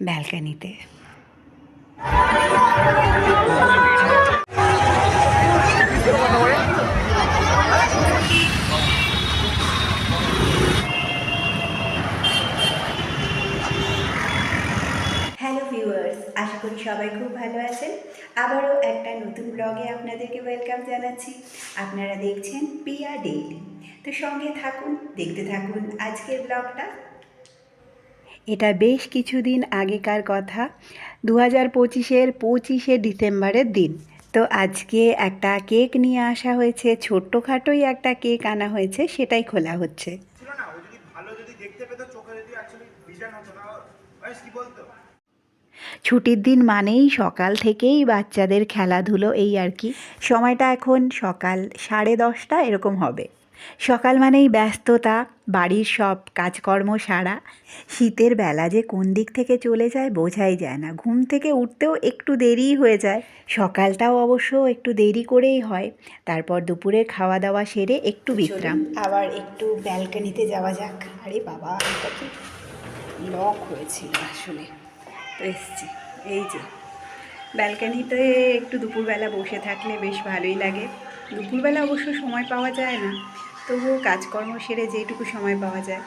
ব্যালকানিতে। Hello viewers আশা করি সবাই খুব ভালো আছেন। আবারও একটা নতুন ব্লগে আপনাদেরকে ওয়েলকাম জানাচ্ছি। আপনারা দেখছেন পিয়া ডেইলি তো সঙ্গে থাকুন দেখতে থাকুন আজকের ব্লগটা। এটা বেশ কিছুদিন আগেকার কথা দু হাজার পঁচিশের পঁচিশে ডিসেম্বরের দিন। তো আজকে একটা কেক নিয়ে আসা হয়েছে ছোট্টখাটোই একটা কেক আনা হয়েছে সেটাই খোলা হচ্ছে। ছিল না ও যদি ভালো যদি দেখতে পেতো চোখে যদি অ্যাকচুয়ালি ভিশন হতো না কি বলতো? ছুটির দিন মানেই সকাল থেকেই বাচ্চাদের খেলাধুলো এই আর কি। সময়টা এখন সকাল সাড়ে দশটা এরকম হবে। সকাল মানেই ব্যস্ততা বাড়ির সব কাজকর্ম সারা। শীতের বেলা যে কোন দিক থেকে চলে যায় বোঝাই যায় না। ঘুম থেকে উঠতেও একটু দেরিই হয়ে যায়। সকালটাও অবশ্য একটু দেরি করেই হয়। তারপর দুপুরে খাওয়া দাওয়া সেরে একটু বিশ্রাম। আবার একটু ব্যালকনিতে যাওয়া যাক। আরে বাবা এটা কি লক হয়েছিল আসলে। তো এসছি। এই যে ব্যালকানিতে একটু দুপুরবেলা বসে থাকলে বেশ ভালোই লাগে। দুপুরবেলা অবশ্য সময় পাওয়া যায় না। তবুও কাজকর্ম সেরে যেটুকু সময় পাওয়া যায়।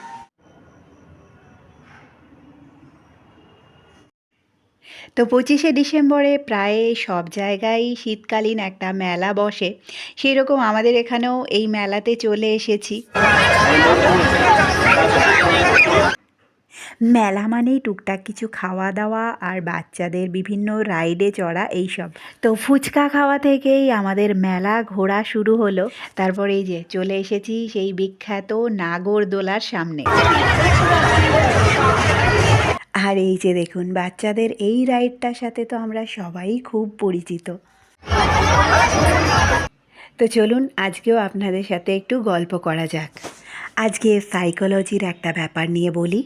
তো পঁচিশে ডিসেম্বরে প্রায় সব জায়গায় শীতকালীন একটা মেলা বসে। সেই রকম আমাদের এখানেও এই মেলাতে চলে এসেছি। মেলা মানেই টুকটাক কিছু খাওয়া দাওয়া আর বাচ্চাদের বিভিন্ন রাইডে চড়া এইসব। তো ফুচকা খাওয়া থেকেই আমাদের মেলা ঘোরা শুরু হলো। তারপর এই যে চলে এসেছি সেই বিখ্যাত নাগরদোলার সামনে। আর এই যে দেখুন, বাচ্চাদের এই রাইডটার সাথে তো আমরা সবাই খুব পরিচিত। তো চলুন, আজকেও আপনাদের সাথে একটু গল্প করা যাক। আজকে সাইকোলজির একটা ব্যাপার নিয়ে বলি।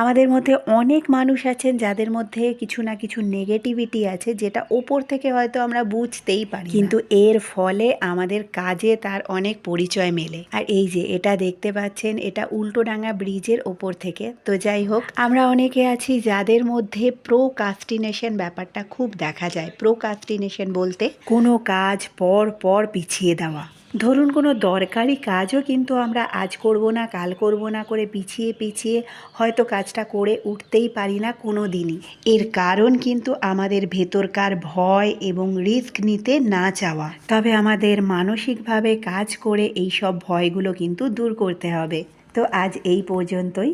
আমাদের মধ্যে অনেক মানুষ আছেন যাদের মধ্যে কিছু না কিছু নেগেটিভিটি আছে, যেটা ওপর থেকে হয়তো আমরা বুঝতেই পারি কিন্তু এর ফলে আমাদের কাজে তার অনেক পরিচয় মেলে। আর এই যে এটা দেখতে পাচ্ছেন, এটা উল্টোডাঙ্গা ব্রিজের ওপর থেকে। তো যাই হোক, আমরা অনেকে আছি যাদের মধ্যে প্রোকাস্টিনেশন ব্যাপারটা খুব দেখা যায়। প্রোকাস্টিনেশন বলতে কোনো কাজ পর পর পিছিয়ে দেওয়া। ধরুন কোনো দরকারি কাজও কিন্তু আমরা আজ করব না, কাল করব না করে পিছিয়ে পিছিয়ে হয়তো কাজটা করে উঠতেই পারি না কোনো দিনই। এর কারণ কিন্তু আমাদের ভেতরকার ভয় এবং রিস্ক নিতে না চাওয়া। তবে আমাদের মানসিকভাবে কাজ করে এই সব ভয়গুলো কিন্তু দূর করতে হবে। তো আজ এই পর্যন্তই।